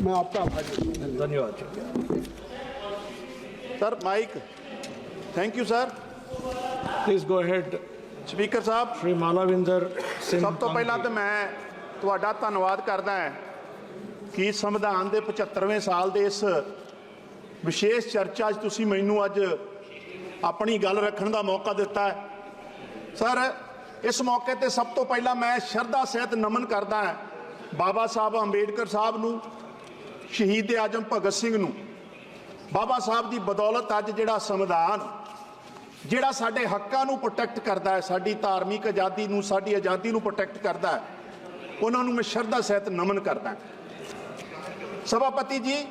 मैं आपका आभारी हूँ धन्यवाद शुक्रिया sir mike thank you sir please go ahead speaker sahib Shri Malvinder Singh ਸਭ ਤੋਂ ਪਹਿਲਾਂ ਤਾਂ ਮੈਂ ਤੁਹਾਡਾ ਧੰਨਵਾਦ ਕਰਦਾ ਹਾਂ ਕਿ ਸੰਵਿਧਾਨ ਦੇ 75ਵੇਂ ਸਾਲ ਦੇ ਇਸ ਵਿਸ਼ੇਸ਼ ਚਰਚਾ 'ਚ ਤੁਸੀਂ ਮੈਨੂੰ ਅੱਜ ਆਪਣੀ ਗੱਲ ਰੱਖਣ ਦਾ ਮੌਕਾ ਦਿੱਤਾ ਹੈ ਸਰ ਇਸ ਮੌਕੇ ਤੇ ਸਭ ਤੋਂ ਪਹਿਲਾਂ ਮੈਂ ਸ਼ਰਧਾ ਸਹਿਤ ਨਮਨ ਕਰਦਾ ਹਾਂ ਬਾਬਾ ਸਾਹਿਬ ਅੰਬੇਡਕਰ ਸਾਹਿਬ ਨੂੰ ਸ਼ਹੀਦ ਆਜਮ ਭਗਤ ਸਿੰਘ ਨੂੰ। ਬਾਬਾ ਸਾਹਿਬ ਦੀ ਬਦੌਲਤ ਅੱਜ ਜਿਹੜਾ ਸੰਵਿਧਾਨ, ਜਿਹੜਾ ਸਾਡੇ ਹੱਕਾਂ ਨੂੰ ਪ੍ਰੋਟੈਕਟ ਕਰਦਾ ਹੈ, ਸਾਡੀ ਧਾਰਮਿਕ ਆਜ਼ਾਦੀ ਨੂੰ, ਸਾਡੀ ਆਜ਼ਾਦੀ ਨੂੰ ਪ੍ਰੋਟੈਕਟ ਕਰਦਾ ਹੈ, ਉਹਨਾਂ ਨੂੰ ਮੈਂ ਸ਼ਰਧਾ ਸਹਿਤ ਨਮਨ ਕਰਦਾ ਸਭਾਪਤੀ ਜੀ,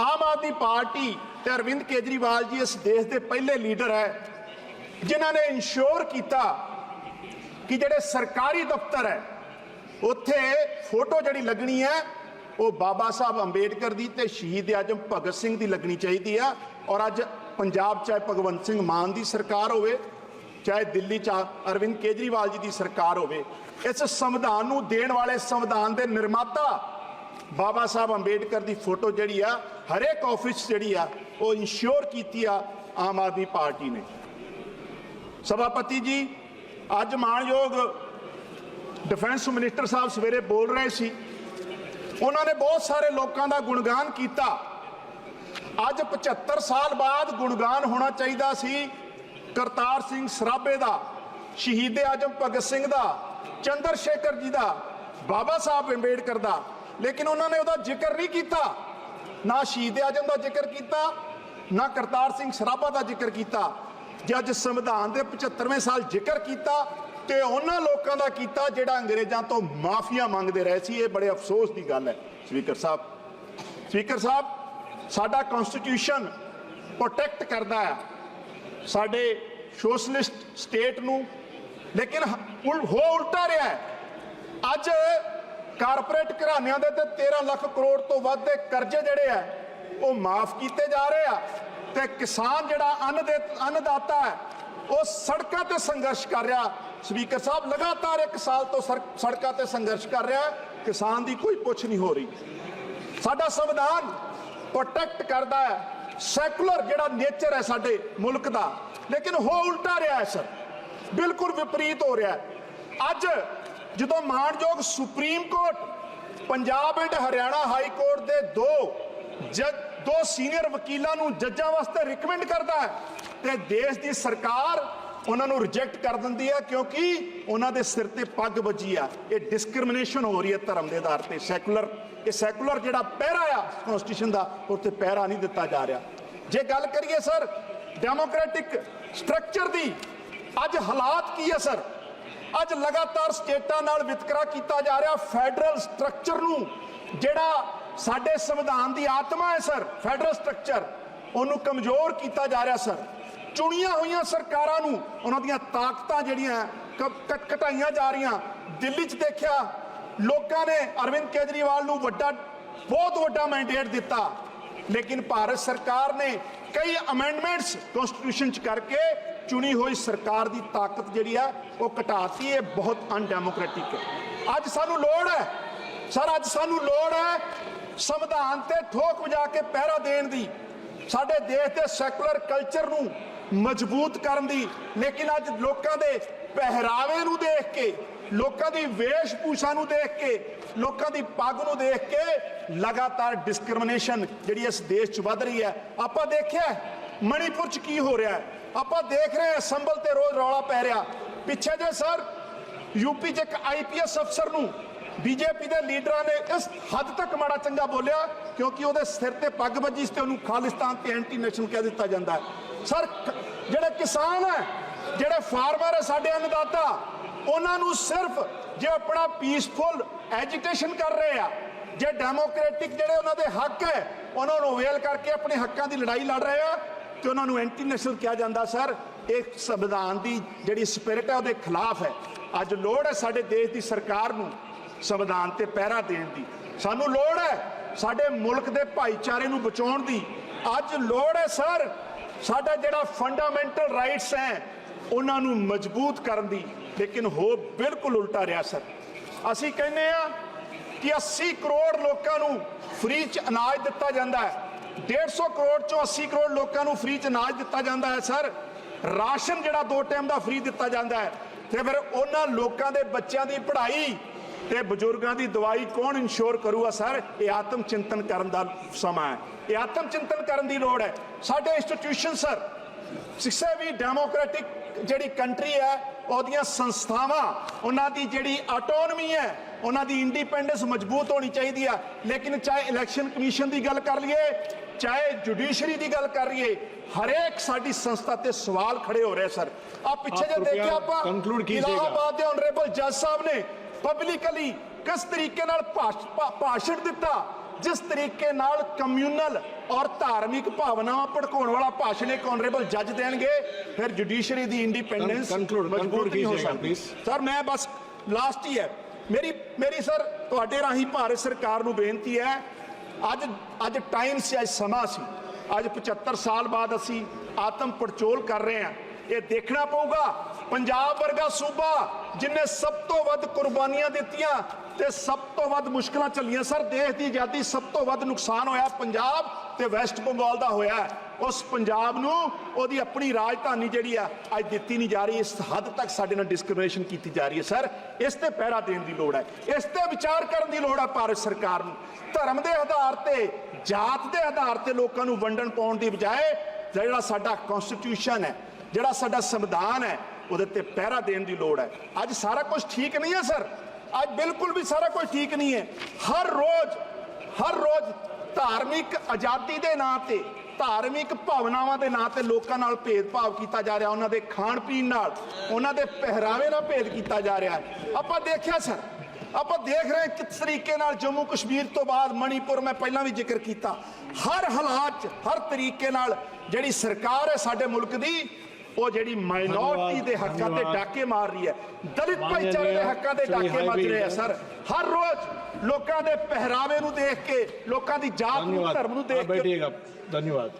ਆਮ ਆਦਮੀ ਪਾਰਟੀ ਤੇ ਅਰਵਿੰਦ ਕੇਜਰੀਵਾਲ ਜੀ ਇਸ ਦੇਸ਼ ਦੇ ਪਹਿਲੇ ਲੀਡਰ ਹੈ, ਜਿਨ੍ਹਾਂ ਨੇ ਇਨਸ਼ੋਰ ਕੀਤਾ ਕਿ ਜਿਹੜੇ ਸਰਕਾਰੀ ਦਫ਼ਤਰ ਹੈ, ਉੱਥੇ ਫੋਟੋ ਜਿਹੜੀ ਲੱਗਣੀ ਹੈ ਉਹ ਬਾਬਾ ਸਾਹਿਬ ਅੰਬੇਡਕਰ ਦੀ ਤੇ ਸ਼ਹੀਦ ਆਜਮ ਭਗਤ ਸਿੰਘ ਦੀ ਲੱਗਣੀ ਚਾਹੀਦੀ ਆ। ਔਰ ਅੱਜ ਪੰਜਾਬ ਚਾਹੇ ਭਗਵੰਤ ਸਿੰਘ ਮਾਨ ਦੀ ਸਰਕਾਰ ਹੋਵੇ, ਚਾਹੇ ਦਿੱਲੀ ਚ ਅਰਵਿੰਦ ਕੇਜਰੀਵਾਲ ਜੀ ਦੀ ਸਰਕਾਰ ਹੋਵੇ, ਇਸ ਸੰਵਿਧਾਨ ਨੂੰ ਦੇਣ ਵਾਲੇ ਸੰਵਿਧਾਨ ਦੇ ਨਿਰਮਾਤਾ ਬਾਬਾ ਸਾਹਿਬ ਅੰਬੇਡਕਰ ਦੀ ਫੋਟੋ ਜਿਹੜੀ ਆ, ਹਰੇਕ ਆਫਿਸ ਜਿਹੜੀ ਆ, ਉਹ ਇਨਸ਼ੋਰ ਕੀਤੀ ਆ ਆਮ ਆਦਮੀ ਪਾਰਟੀ ਨੇ। ਸਭਾਪਤੀ ਜੀ, ਅੱਜ ਮਾਨਯੋਗ ਡਿਫੈਂਸ ਮਿਨਿਸਟਰ ਸਾਹਿਬ ਸਵੇਰੇ ਬੋਲ ਰਹੇ ਸੀ। ਉਹਨਾਂ ਨੇ ਬਹੁਤ ਸਾਰੇ ਲੋਕਾਂ ਦਾ ਗੁਣਗਾਨ ਕੀਤਾ। ਅੱਜ 75 ਸਾਲ ਬਾਅਦ ਗੁਣਗਾਨ ਹੋਣਾ ਚਾਹੀਦਾ ਸੀ। ਕਰਤਾਰ ਸਿੰਘ ਸਰਾਭੇ ਦਾ, ਸ਼ਹੀਦ ਆਜਮ ਭਗਤ ਸਿੰਘ ਦਾ, ਚੰਦਰ ਸ਼ੇਖਰ ਜੀ ਦਾ, ਬਾਬਾ ਸਾਹਿਬ ਅੰਬੇਡਕਰ ਦਾ। ਲੇਕਿਨ ਉਹਨਾਂ ਨੇ ਉਹਦਾ ਜ਼ਿਕਰ ਨਹੀਂ ਕੀਤਾ। ਨਾ ਸ਼ਹੀਦ ਆਜਮ ਦਾ ਜ਼ਿਕਰ ਕੀਤਾ, ਨਾ ਕਰਤਾਰ ਸਿੰਘ ਸਰਾਭਾ ਦਾ ਜ਼ਿਕਰ ਕੀਤਾ। ਜੇ ਅੱਜ ਸੰਵਿਧਾਨ ਦੇ 75ਵੇਂ ਸਾਲ ਜ਼ਿਕਰ ਕੀਤਾ ਤੇ ਉਹਨਾਂ ਲੋਕਾਂ ਦਾ ਕੀਤਾ ਜਿਹੜਾ ਅੰਗਰੇਜ਼ਾਂ ਤੋਂ ਮਾਫੀਆ ਮੰਗਦੇ ਰਹੇ ਸੀ, ਇਹ ਬੜੇ ਅਫਸੋਸ ਦੀ ਗੱਲ ਹੈ, ਸਪੀਕਰ ਸਾਹਿਬ। ਸਪੀਕਰ ਸਾਹਿਬ, ਸਾਡਾ ਕਨਸਟੀਟਿਊਸ਼ਨ ਪ੍ਰੋਟੈਕਟ ਕਰਦਾ ਹੈ। ਸਾਡੇ ਸੋਸ਼ਲਿਸਟ ਸਟੇਟ ਨੂੰ, ਲੇਕਿਨ ਉਲ- ਹੋ ਉਲਟਾ ਰਿਹਾ ਹੈ। ਅੱਜ ਕਾਰਪੋਰੇਟ ਘਰਾਣਿਆਂ ਦੇ ਤੇ 13 ਲੱਖ ਕਰੋੜ ਤੋਂ ਵੱਧ ਦੇ ਕਰਜ਼ੇ ਜਿਹੜੇ ਆ ਉਹ ਮਾਫ ਕੀਤੇ ਜਾ ਰਹੇ ਆ। ਤੇ ਕਿਸਾਨ ਜਿਹੜਾ ਅੰਨ ਦੇ ਅੰਨਦਾਤਾ ਹੈ ਉਹ ਸੜਕਾਂ ਤੇ ਸੰਘਰਸ਼ ਕਰ ਰਿਹਾ। ਸਪੀਕਰ ਸਾਹਿਬ ਲਗਾਤਾਰ ਇੱਕ ਸਾਲ ਤੋਂ ਸਰ- ਸੜਕਾਂ ਤੇ ਸੰਘਰਸ਼ ਕਰ ਰਿਹਾ। ਕਿਸਾਨ ਦੀ ਕੋਈ ਪੁੱਛ ਨਹੀਂ ਹੋ ਰਹੀ। ਸਾਡਾ ਸੰਵਿਧਾਨ ਪ੍ਰੋਟੈਕਟ ਕਰਦਾ ਹੈ। ਸੈਕੂਲਰ ਜਿਹੜਾ ਨੇਚਰ ਹੈ ਸਾਡੇ ਮੁਲਕ ਦਾ। ਲੇਕਿਨ ਹੋ ਉਲਟਾ ਰਿਹਾ ਹੈ, ਸਰ। ਬਿਲਕੁਲ ਵਿਪਰੀਤ ਹੋ ਰਿਹਾ ਹੈ। ਅੱਜ ਜਦੋਂ ਮਾਨਯੋਗ supreme court Punjab and Haryana high court ਦੇ ਦੋ ਜੱਜ, ਦੋ ਸੀਨੀਅਰ ਵਕੀਲਾਂ ਨੂੰ ਜੱਜਾਂ ਵਾਸਤੇ ਰਿਕਮੈਂਡ ਕਰਦਾ ਹੈ ਤੇ ਦੇਸ਼ ਦੀ ਸਰਕਾਰ ਉਹਨਾਂ ਨੂੰ ਰਿਜੈਕਟ ਕਰ ਦਿੰਦੀ ਹੈ ਕਿਉਂਕਿ ਉਹਨਾਂ ਦੇ ਸਿਰ ਤੇ ਪੱਗ ਵੱਜੀ ਆ। ਇਹ ਡਿਸਕ੍ਰਿਮੀਨੇਸ਼ਨ ਹੋ ਰਹੀ ਹੈ ਧਰਮ ਦੇ ਆਧਾਰ ਤੇ। ਸੈਕੂਲਰ ਇਹ ਸੈਕੂਲਰ ਜਿਹੜਾ ਪਹਿਰਾ ਆ ਕਨਸਟੀਟਿਊਸ਼ਨ ਦਾ ਉੱਤੇ ਪਹਿਰਾ ਨਹੀਂ ਦਿੱਤਾ ਜਾ ਰਿਹਾ। ਜੇ ਗੱਲ ਕਰੀਏ ਸਰ ਡੈਮੋਕ੍ਰੈਟਿਕ ਸਟਰਕਚਰ ਦੀ, ਅੱਜ ਹਾਲਾਤ ਕੀ ਹੈ ਸਰ? ਅੱਜ ਲਗਾਤਾਰ ਸਟੇਟਾਂ ਨਾਲ ਵਿਤਕਰਾ ਕੀਤਾ ਜਾ ਰਿਹਾ। ਫੈਡਰਲ ਸਟਰਕਚਰ ਨੂੰ, ਜਿਹੜਾ ਸਾਡੇ ਸੰਵਿਧਾਨ ਦੀ ਆਤਮਾ ਹੈ ਸਰ ਫੈਡਰਲ ਸਟਰਕਚਰ ਉਹਨੂੰ ਕਮਜ਼ੋਰ ਕੀਤਾ ਜਾ ਰਿਹਾ ਸਰ। ਚੁਣੀਆਂ ਹੋਈਆਂ ਸਰਕਾਰਾਂ ਨੂੰ ਉਹਨਾਂ ਦੀਆਂ ਤਾਕਤਾਂ ਜਿਹੜੀਆਂ ਘਟਾਈਆਂ ਜਾ ਰਹੀਆਂ। ਦਿੱਲੀ 'ਚ ਦੇਖਿਆ, ਲੋਕਾਂ ਨੇ ਅਰਵਿੰਦ ਕੇਜਰੀਵਾਲ ਨੂੰ ਵੱਡਾ, ਬਹੁਤ ਵੱਡਾ ਮੈਂਡੇਟ ਦਿੱਤਾ। ਲੇਕਿਨ ਭਾਰਤ ਸਰਕਾਰ ਨੇ ਕਈ ਅਮੈਂਡਮੈਂਟਸ ਕਨਸਟੀਟਿਊਸ਼ਨ 'ਚ ਕਰਕੇ ਚੁਣੀ ਹੋਈ ਸਰਕਾਰ ਦੀ ਤਾਕਤ ਜਿਹੜੀ ਆ, ਉਹ ਘਟਾਤੀ। ਇਹ ਬਹੁਤ ਅਨਡੈਮੋਕ੍ਰੈਟਿਕ ਹੈ। ਅੱਜ ਸਾਨੂੰ ਲੋੜ ਹੈ, ਸਰ, ਅੱਜ ਸਾਨੂੰ ਲੋੜ ਹੈ ਸੰਵਿਧਾਨ ਤੇ ਠੋਕ ਵਜਾ ਕੇ ਪਹਿਰਾ ਦੇਣ ਦੀ। ਸਾਡੇ ਦੇਸ਼ ਦੇ ਸੈਕੂਲਰ ਕਲਚਰ ਨੂੰ ਮਜ਼ਬੂਤ ਕਰਨ ਦੀ। ਲੇਕਿਨ ਅੱਜ ਲੋਕਾਂ ਦੇ ਪਹਿਰਾਵੇ ਨੂੰ ਦੇਖ ਕੇ, ਲੋਕਾਂ ਦੀ ਵੇਸ਼ਭੂਸ਼ਾ ਨੂੰ ਦੇਖ ਕੇ, ਲੋਕਾਂ ਦੀ ਪੱਗ ਨੂੰ ਦੇਖ ਕੇ ਲਗਾਤਾਰ ਡਿਸਕ੍ਰਿਮੀਨੇਸ਼ਨ ਜਿਹੜੀ ਇਸ ਦੇਸ਼ 'ਚ ਵੱਧ ਰਹੀ ਹੈ। ਆਪਾਂ ਦੇਖਿਆ ਮਣੀਪੁਰ 'ਚ ਕੀ ਹੋ ਰਿਹਾ ਹੈ? ਆਪਾਂ ਦੇਖ ਰਹੇ ਹਾਂ ਸੰਭਲ ਤੇ ਰੋਜ਼ ਰੌਲਾ ਪੈ ਰਿਹਾ। ਪਿੱਛੇ ਜੇ ਸਰ ਯੂਪੀ 'ਚ ਇੱਕ ਆਈਪੀਐਸ ਅਫਸਰ ਨੂੰ ਬੀਜੇਪੀ ਦੇ ਲੀਡਰਾਂ ਨੇ ਇਸ ਹੱਦ ਤੱਕ ਮਾੜਾ ਚੰਗਾ ਬੋਲਿਆ, ਕਿਉਂਕਿ ਉਹਦੇ ਸਿਰ ਤੇ ਪੱਗ ਵੱਜੀ ਸੀ ਤੇ ਉਹਨੂੰ ਖਾਲਿਸਤਾਨ ਤੇ ਐਂਟੀ ਨੈਸ਼ਨਲ ਕਹਿ ਦਿੱਤਾ ਜਾਂਦਾ ਹੈ। ਸਰ, ਜਿਹੜੇ ਕਿਸਾਨ ਹੈ, ਜਿਹੜੇ ਫਾਰਮਰ ਹੈ ਸਾਡੇ ਅੰਨਦਾਤਾ, ਉਹਨਾਂ ਨੂੰ ਸਿਰਫ ਜੇ ਆਪਣਾ ਪੀਸਫੁਲ ਐਜੀਟੇਸ਼ਨ ਕਰ ਰਹੇ ਆ, ਜੇ ਡੈਮੋਕ੍ਰੈਟਿਕ ਜਿਹੜੇ ਉਹਨਾਂ ਦੇ ਹੱਕ ਹੈ, ਉਹਨਾਂ ਨੂੰ ਵੇਲ ਕਰਕੇ ਆਪਣੇ ਹੱਕਾਂ ਦੀ ਲੜਾਈ ਲੜ ਰਹੇ ਆ, ਤੇ ਉਹਨਾਂ ਨੂੰ ਐਂਟੀ ਨੈਸ਼ਨਲ ਕਿਹਾ ਜਾਂਦਾ, ਸਰ, ਇਹ ਸੰਵਿਧਾਨ ਦੀ ਜਿਹੜੀ ਸਪਿਰਿਟ ਹੈ, ਉਹਦੇ ਖਿਲਾਫ ਹੈ। ਅੱਜ ਲੋੜ ਹੈ ਸਾਡੇ ਦੇਸ਼ ਦੀ ਸਰਕਾਰ ਨੂੰ ਸੰਵਿਧਾਨ ਤੇ ਪਹਿਰਾ ਦੇਣ ਦੀ। ਸਾਨੂੰ ਲੋੜ ਹੈ ਸਾਡੇ ਮੁਲਕ ਦੇ ਭਾਈਚਾਰੇ ਨੂੰ ਬਚਾਉਣ ਦੀ। ਅੱਜ ਲੋੜ ਹੈ, ਸਰ ਸਾਡਾ ਜਿਹੜਾ ਫੰਡਾਮੈਂਟਲ ਰਾਈਟਸ ਹੈ, ਉਹਨਾਂ ਨੂੰ ਮਜ਼ਬੂਤ ਕਰਨ ਦੀ, ਲੇਕਿਨ ਹੋ ਬਿਲਕੁਲ ਉਲਟਾ ਰਿਹਾ ਸਰ। ਅਸੀਂ ਕਹਿੰਦੇ ਆ ਕਿ 80 ਕਰੋੜ ਲੋਕਾਂ ਨੂੰ ਫ੍ਰੀ ਚ ਅਨਾਜ ਦਿੱਤਾ ਜਾਂਦਾ ਹੈ। 150 ਕਰੋੜ ਚੋਂ 80 ਕਰੋੜ ਲੋਕਾਂ ਨੂੰ ਫ੍ਰੀ ਚ ਅਨਾਜ ਦਿੱਤਾ ਜਾਂਦਾ ਹੈ ਸਰ। ਰਾਸ਼ਨ ਜਿਹੜਾ ਦੋ ਟਾਈਮ ਦਾ ਫ੍ਰੀ ਦਿੱਤਾ ਜਾਂਦਾ ਹੈ। ਤੇ ਫਿਰ ਉਹਨਾਂ ਲੋਕਾਂ ਦੇ ਬੱਚਿਆਂ ਦੀ ਪੜ੍ਹਾਈ ਤੇ ਬਜ਼ੁਰਗਾਂ ਦੀ ਦਵਾਈ ਕੌਣ ਇਨਸ਼ੋਰ ਕਰੂਗਾ ਸਰ? ਇਹ ਆਤਮ ਚਿੰਤਨ ਕਰਨ ਦਾ ਸਮਾਂ ਹੈ। ਇਹ ਆਤਮ ਚਿੰਤਨ ਕਰਨ ਦੀ ਲੋੜ ਹੈ। ਸਾਡੇ ਇੰਸਟੀਟਿਊਸ਼ਨ ਸਰ ਕਿਸੇ ਵੀ ਡੈਮੋਕ੍ਰੈਟਿਕ ਜਿਹੜੀ ਕੰਟਰੀ ਹੈ ਉਹਦੀਆਂ ਸੰਸਥਾਵਾਂ ਉਹਨਾਂ ਦੀ ਜਿਹੜੀ ਆਟੋਨਮੀ ਹੈ ਉਹਨਾਂ ਦੀ ਇੰਡੀਪੈਂਡੈਂਸ ਮਜ਼ਬੂਤ ਹੋਣੀ ਚਾਹੀਦੀ ਆ। ਲੇਕਿਨ ਚਾਹੇ ਇਲੈਕਸ਼ਨ ਕਮਿਸ਼ਨ ਦੀ ਗੱਲ ਕਰ ਲਈਏ ਚਾਹੇ ਜੁਡੀਸ਼ਰੀ ਦੀ ਗੱਲ ਕਰ ਲਈਏ ਹਰੇਕ ਸਾਡੀ ਸੰਸਥਾ ਤੇ ਸਵਾਲ ਖੜੇ ਹੋ ਰਹੇ ਸਰ। ਆ ਪਿੱਛੇ ਜੇ ਦੇਖਿਆ ਆਪਾਂ ਇਲਾਹਾਬਾਦ ਦੇ ਆਨਰੇਬਲ ਜੱਜ ਸਾਹਿਬ ਨੇ ਪਬਲਿਕਲੀ ਕਿਸ ਤਰੀਕੇ ਨਾਲ ਭਾਸ਼ਣ ਦਿੱਤਾ? ਜਿਸ ਤਰੀਕੇ ਨਾਲ ਕਮਿਊਨਲ ਔਰ ਧਾਰਮਿਕ ਭਾਵਨਾਵਾਂ ਭੜਕਾਉਣ ਵਾਲਾ ਭਾਸ਼ਣ ਇੱਕ ਆਨਰੇਬਲ ਜੱਜ ਦੇਣਗੇ। ਫਿਰ ਜੁਡੀਸ਼ਰੀ ਦੀ ਇੰਡੀਪੈਂਡੈਂਸ ਮਜ਼ਬੂਤ ਨਹੀਂ ਹੋ ਸਕਦੀ। ਸਰ ਮੈਂ ਬਸ ਲਾਸਟ ਹੀ ਹੈ। ਮੇਰੀ ਮੇਰੀ ਸਰ ਤੁਹਾਡੇ ਰਾਹੀਂ ਭਾਰਤ ਸਰਕਾਰ ਨੂੰ ਬੇਨਤੀ ਹੈ ਅੱਜ ਅੱਜ ਟਾਈਮ ਸੀ ਅੱਜ ਸਮਾਂ ਸੀ। ਅੱਜ 75 ਸਾਲ ਬਾਅਦ ਅਸੀਂ ਆਤਮ ਪਰਚੋਲ ਕਰ ਰਹੇ ਹਾਂ। ਇਹ ਦੇਖਣਾ ਪਊਗਾ ਪੰਜਾਬ ਵਰਗਾ ਸੂਬਾ ਜਿਨੇ ਸਭ ਤੋਂ ਵੱਧ ਕੁਰਬਾਨੀਆਂ ਦਿੱਤੀਆਂ ਤੇ ਸਭ ਤੋਂ ਵੱਧ ਮੁਸ਼ਕਲਾਂ ਚੱਲੀਆਂ ਸਰ, ਦੇਸ਼ ਦੀ ਆਜ਼ਾਦੀ ਸਭ ਤੋਂ ਵੱਧ ਨੁਕਸਾਨ ਹੋਇਆ ਪੰਜਾਬ ਤੇ ਵੈਸਟ ਬੰਗਾਲ ਦਾ ਹੋਇਆ। ਉਸ ਪੰਜਾਬ ਨੂੰ ਉਹਦੀ ਆਪਣੀ ਰਾਜਧਾਨੀ ਜਿਹੜੀ ਆ, ਅੱਜ ਦਿੱਤੀ ਨਹੀਂ ਜਾ ਰਹੀ। ਇਸ ਹੱਦ ਤੱਕ ਸਾਡੇ ਨਾਲ ਡਿਸਕ੍ਰਿਮੀਨੇਸ਼ਨ ਕੀਤੀ ਜਾ ਰਹੀ ਹੈ। ਸਰ, ਇਸ ਤੇ ਪਹਿਰਾ ਦੇਣ ਦੀ ਲੋੜ ਹੈ। ਇਸ ਤੇ ਵਿਚਾਰ ਕਰਨ ਦੀ ਲੋੜ ਹੈ ਭਾਰਤ ਸਰਕਾਰ ਨੂੰ। ਧਰਮ ਦੇ ਆਧਾਰ ਤੇ, ਜਾਤ ਦੇ ਆਧਾਰ ਤੇ ਲੋਕਾਂ ਨੂੰ ਵੰਡਣ ਪਾਉਣ ਦੀ ਬਜਾਏ ਜਿਹੜਾ ਸਾਡਾ ਕਨਸਟੀਟਿਊਸ਼ਨ ਹੈ, ਜਿਹੜਾ ਸਾਡਾ ਸੰਵਿਧਾਨ ਹੈ ਉਹਦੇ ਤੇ ਪਹਿਰਾ ਦੇਣ ਦੀ ਲੋੜ ਹੈ। ਅੱਜ ਸਾਰਾ ਕੁਝ ਠੀਕ ਨਹੀਂ ਹੈ, ਸਰ। ਅੱਜ ਬਿਲਕੁਲ ਵੀ ਸਾਰਾ ਕੁਝ ਠੀਕ ਨਹੀਂ ਹੈ। ਹਰ ਰੋਜ਼ ਹਰ ਰੋਜ਼ ਧਾਰਮਿਕ ਆਜ਼ਾਦੀ ਦੇ ਨਾਂ ਤੇ, ਧਾਰਮਿਕ ਭਾਵਨਾਵਾਂ ਦੇ ਨਾਂ ਤੇ ਲੋਕਾਂ ਨਾਲ ਭੇਦਭਾਵ ਕੀਤਾ ਜਾ ਰਿਹਾ, ਉਹਨਾਂ ਦੇ ਖਾਣ ਪੀਣ ਨਾਲ, ਉਹਨਾਂ ਦੇ ਪਹਿਰਾਵੇ ਨਾਲ ਭੇਦ ਕੀਤਾ ਜਾ ਰਿਹਾ ਆਪਾਂ ਦੇਖਿਆ, ਸਰ। ਆਪਾਂ ਦੇਖ ਰਹੇ ਕਿਸ ਤਰੀਕੇ ਨਾਲ ਜੰਮੂ ਕਸ਼ਮੀਰ ਤੋਂ ਬਾਅਦ ਮਣੀਪੁਰ ਮੈਂ ਪਹਿਲਾਂ ਵੀ ਜ਼ਿਕਰ ਕੀਤਾ। ਹਰ ਹਾਲਾਤ 'ਚ, ਹਰ ਤਰੀਕੇ ਨਾਲ ਜਿਹੜੀ ਸਰਕਾਰ ਹੈ ਸਾਡੇ ਮੁਲਕ ਦੀ ਉਹ ਜਿਹੜੀ ਮਾਈਨੋਰਟੀ ਦੇ ਹੱਕਾਂ ਤੇ ਡਾਕੇ ਮਾਰ ਰਹੀ ਹੈ। ਦਲਿਤ ਭਾਈਚਾਰੇ ਦੇ ਹੱਕਾਂ ਤੇ ਡਾਕੇ ਮਾਰ ਰਹੇ ਹੈ ਸਰ। ਹਰ ਰੋਜ਼ ਲੋਕਾਂ ਦੇ ਪਹਿਰਾਵੇ ਨੂੰ ਦੇਖ ਕੇ ਲੋਕਾਂ ਦੀ ਜਾਤ ਨੂੰ ਧਰਮ ਨੂੰ ਦੇਖ ਕੇ ਧੰਨਵਾਦ।